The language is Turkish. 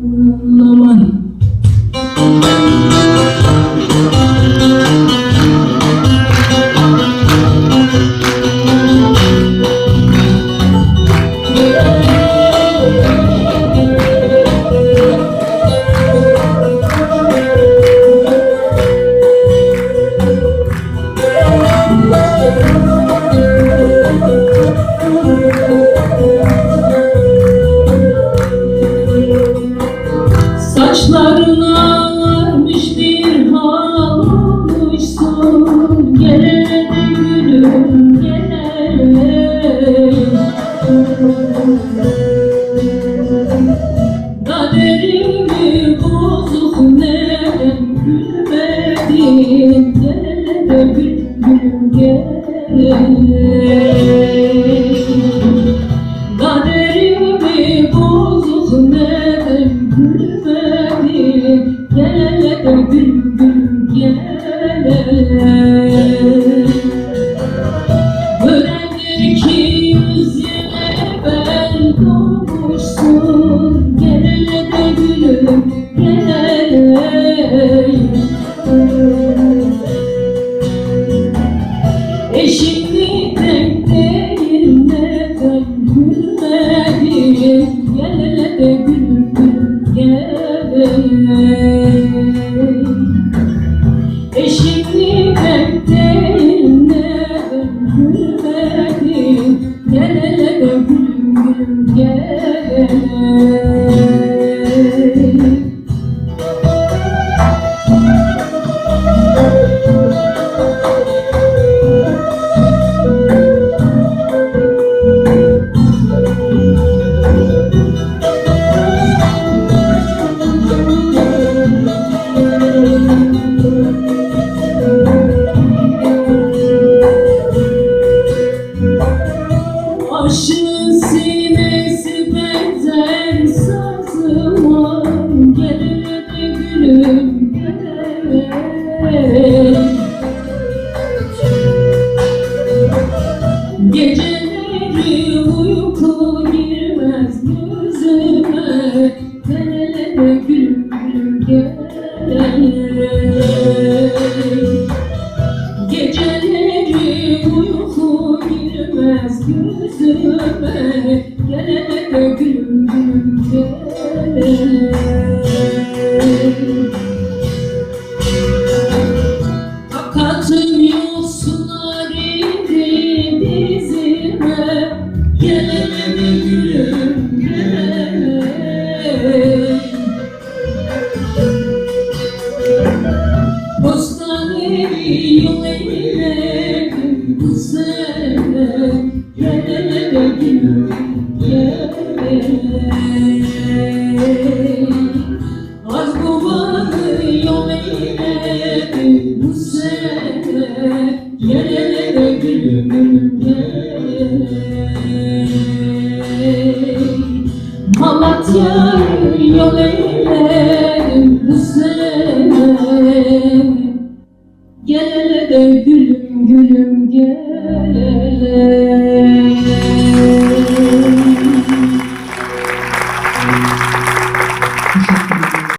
Não, mano. Saçlarına varmış bir hal olmuşsun. Gele de gülüm gele Kaderimi bozuk neden gülmedin? Gele de gül gülüm gele Geceleri uyku girmez gözüme. Gel gülüm gülüm gel. Geceleri uyku girmez gözüme. Gele de gülüm gülüm gele Bostaneri yol eyledim bu sene Gele Az babanı yol eyledim bu sene Gele gülüm gele Malatya'yı yol hele